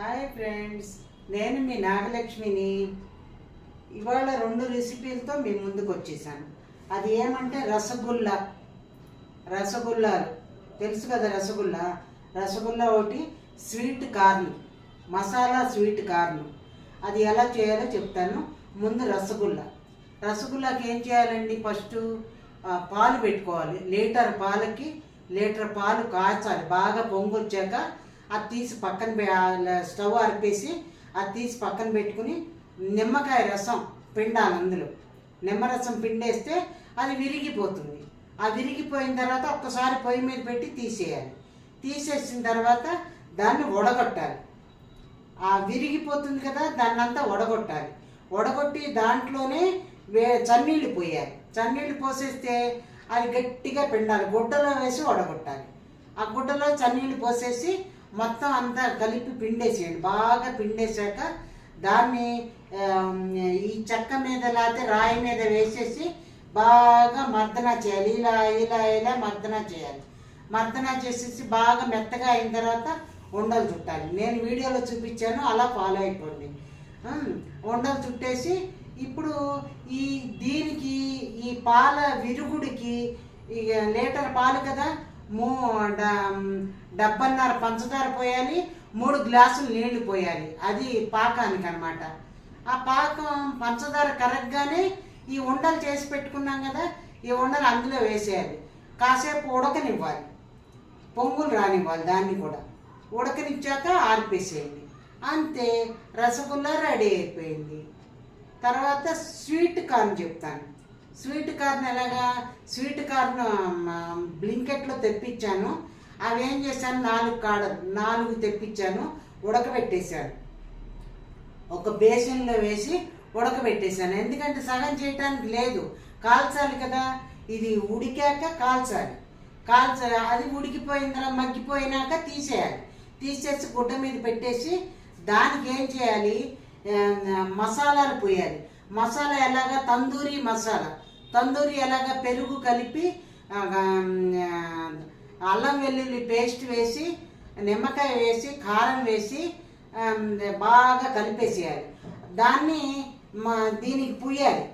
Hi friends నేను మీ నాగలక్ష్మిని. ఇవాళ రెండు రెసిపీలతో మీ ముందుకు వచ్చేసాను. అది ఏమంటే రసగుల్లా. రసగుల్లాలు. తెలుసు కదా రసగుల్లా? రసగుల్లా ఒకటి sweet corn. Masala sweet corn. అది ఎలా చేయాలో చెప్తాను. ముందు రసగుల్లా. రసగుల్లాకి ఏం చేయాలండి ఫస్ట్? పాలు పెట్టుకోవాలి. లీటర్ పాలకి లీటర్ పాలు కాచాలి. బాగా పొంగొచ్చాక అది తీసి పక్కన స్టవ్ అరిపేసి అది తీసి పక్కన పెట్టుకుని నిమ్మకాయ రసం పిండాలి అందులో. నిమ్మరసం పిండేస్తే అది విరిగిపోతుంది. ఆ విరిగిపోయిన తర్వాత ఒక్కసారి పొయ్యి మీద పెట్టి తీసేయాలి. తీసేసిన తర్వాత దాన్ని వడగొట్టాలి. ఆ విరిగిపోతుంది కదా దాన్ని అంతా వడగొట్టాలి. వడగొట్టి దాంట్లోనే వే చన్నీళ్ళు పోయాలి. చన్నీళ్ళు పోసేస్తే అది గట్టిగా పిండాలి. గుడ్డలో వేసి వడగొట్టాలి. ఆ గుడ్డలో చన్నీళ్ళు పోసేసి మొత్తం అంతా కలిపి పిండేసేయండి. బాగా పిండేశాక దాన్ని ఈ చెక్క మీద లేకపోతే రాయి మీద వేసేసి బాగా మర్దన చేయాలి. ఇలా ఇలా ఇలా మర్దన చేయాలి. మర్దన చేసేసి బాగా మెత్తగా అయిన తర్వాత ఉండలు చుట్టాలి. నేను వీడియోలో చూపించాను అలా ఫాలో అయిపోండి. ఉండలు చుట్టేసి ఇప్పుడు ఈ దీనికి ఈ పాల విరుగుడికి ఇక లీటర్ పాలు కదా మూ డ- డబ్బన్నర పంచదార పోయాలి మూడు గ్లాసులు నీళ్ళు పోయాలి. అది పాకానికి అనమాట ఆ పాకం పంచదార కరగ్గానే ఈ ఉండలు చేసి పెట్టుకున్నాం కదా ఈ ఉండలు అందులో వేసేయాలి. కాసేపు ఉడకనివ్వాలి. పొంగులు రానివ్వాలి దాన్ని కూడా. ఉడకనిచ్చాక ఆర్పేసేయండి. అంతే రసగుల్లా రెడీ అయిపోయింది. తర్వాత స్వీట్ కార్న్ చెప్తాను. స్వీట్ కార్న్ ఎలాగా? స్వీట్ కార్న్ బ్లింకెట్లో తెప్పించాను. అవి ఏం చేశాను? నాలుగు కాడ నాలుగు తెప్పించాను. ఉడకబెట్టేశాను. ఒక బేసిన్లో వేసి ఉడకబెట్టేశాను. ఎందుకంటే సగం చేయటానికి లేదు. కాల్చాలి కదా. ఇది ఉడికాక కాల్చాలి. కాల్చాలి అది ఉడికిపోయిన తర్వాత మగ్గిపోయినాక తీసేయాలి. తీసేసి గుడ్డ మీద పెట్టేసి దానికి ఏం చేయాలి? మసాలాలు పోయాలి. మసాలా ఎలాగా? తందూరి మసాలా. తందూరి ఎలాగా? పెరుగు కలిపి అల్లం వెల్లుల్లి పేస్ట్ వేసి నిమ్మకాయ వేసి కారం వేసి బాగా కలిపేసేయాలి. దాన్ని మా దీనికి పూయాలి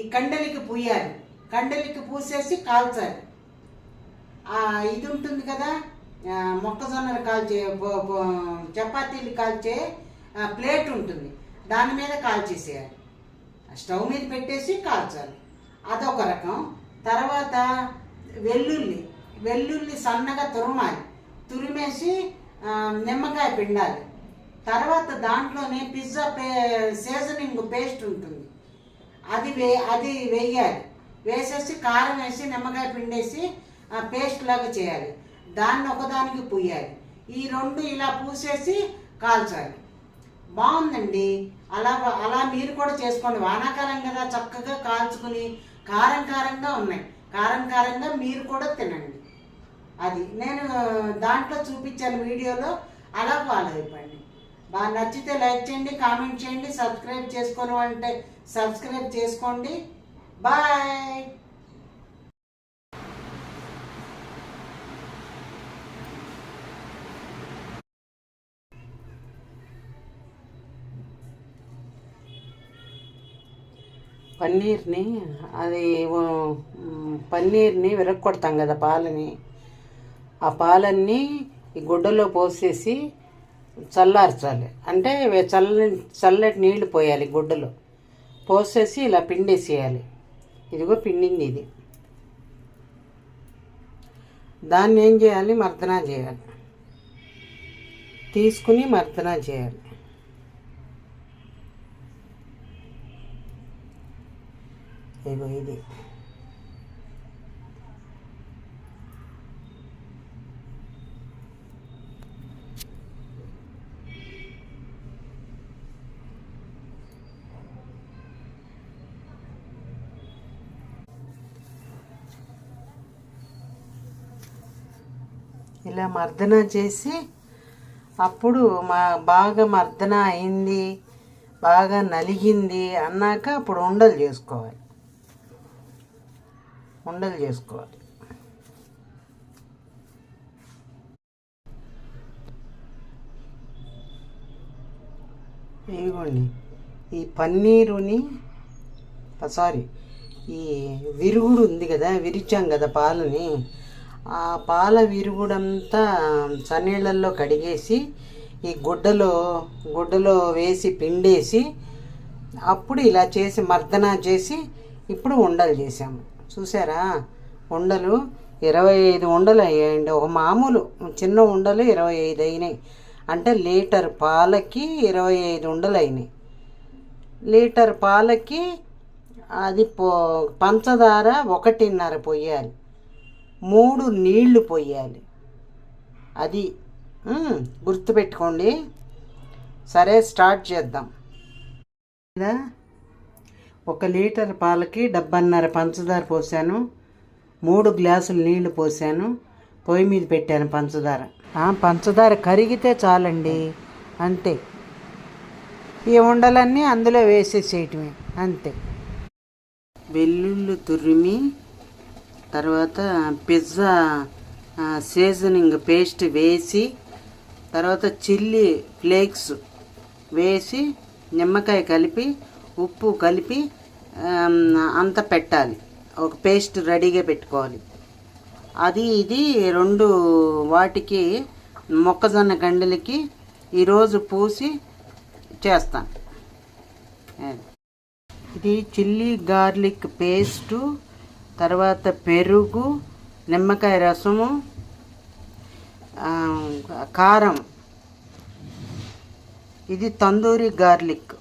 ఈ కండలికి పూయాలి కండలికి పూసేసి కాల్చాలి. ఇది ఉంటుంది కదా? మొక్కజొన్నలు కాల్చే బో- బో- చపాతీలు కాల్చే ప్లేట్ ఉంటుంది. దాని మీద కాల్చేసేయాలి. స్టవ్ మీద పెట్టేసి కాల్చాలి. అదొక రకం. తర్వాత వెల్లుల్లి. వెల్లుల్లి సన్నగా తురమాలి. తురిమేసి నిమ్మకాయ పిండాలి. తర్వాత దాంట్లోనే పిజ్జా పే సీజనింగ్ పేస్ట్ ఉంటుంది. అది వే అది వేయాలి. వేసేసి కారం వేసి నిమ్మకాయ పిండేసి పేస్ట్ లాగా చేయాలి. దాన్ని ఒకదానికి పూయాలి ఈ రెండు ఇలా పూసేసి కాల్చాలి. బాగుందండి. అలా అలా మీరు కూడా చేసుకోండి. వానాకాలం కదా చక్కగా కాల్చుకుని కారం కారంగా ఉన్నాయి. కారం కారంగా మీరు కూడా తినండి. అది నేను దాంట్లో చూపించాను వీడియోలో. అలా ఫాలో అయిపోండి. బాగా నచ్చితే లైక్ చేయండి కామెంట్ చేయండి సబ్స్క్రైబ్ చేసుకోను అంటే సబ్స్క్రైబ్ చేసుకోండి. బాయ్! పన్నీర్ని అది పన్నీర్ని విరగొడతాం కదా పాలని. ఆ పాలన్నీ ఈ గుడ్డలో పోసేసి చల్లార్చాలి. అంటే చల్లని చల్ల చల్లటి నీళ్ళు పోయాలి గుడ్డలో. పోసేసి ఇలా పిండేసేయాలి. ఇదిగో పిండింది ఇది. దాన్ని ఏం చేయాలి? మర్దనా చేయాలి. తీసుకుని మర్దనా చేయాలి. ఇదిగో ఇది. ఇలా మర్దన చేసి అప్పుడు మా బాగా మర్దన అయింది బాగా నలిగింది అన్నాక అప్పుడు ఉండలు చేసుకోవాలి. ఉండలు చేసుకోవాలి. ఇదిగోండి ఈ పన్నీరుని సారీ ఈ విరుగుడు ఉంది కదా విరిచాం కదా పాలని ఆ పాల విరుగుడంతా చన్నీళ్ళల్లో కడిగేసి ఈ గుడ్డలో గుడ్డలో వేసి పిండేసి అప్పుడు ఇలా చేసి మర్దన చేసి ఇప్పుడు ఉండలు చేసాము. చూసారా ఉండలు ఇరవై ఐదు ఉండలు అయ్యాయండి. ఒక మామూలు చిన్న ఉండలు ఇరవై ఐదు అయినాయి. అంటే లీటర్ పాలకి ఇరవై ఐదు ఉండలు అయినాయి. లీటర్ పాలకి అది పో పంచదార ఒకటిన్నర పొయ్యాలి. మూడు నీళ్ళు పొయ్యాలి. అది గుర్తుపెట్టుకోండి. సరే స్టార్ట్ చేద్దాం. ఒక లీటర్ పాలకి డబ్బన్నర పంచదార పోసాను మూడు గ్లాసులు నీళ్ళు పోసాను పొయ్యి మీద పెట్టాను పంచదార. పంచదార కరిగితే చాలండి అంతే. ఈ ఉండలన్నీ అందులో వేసేసేయటమే అంతే. వెల్లుల్లి తురిమి తర్వాత పిజ్జా సీజనింగ్ పేస్ట్ వేసి తర్వాత చిల్లీ ఫ్లేక్స్ వేసి నిమ్మకాయ కలిపి ఉప్పు కలిపి అంత పెట్టాలి. ఒక పేస్ట్ రెడీగా పెట్టుకోవాలి. అది ఇది రెండు వాటికి మొక్కజొన్న గండెలకి ఈరోజు పూసి చేస్తాను. ఇది చిల్లీ గార్లిక్ పేస్టు తర్వాత పెరుగు నిమ్మకాయ రసము కారం. ఇది తందూరి గార్లిక్.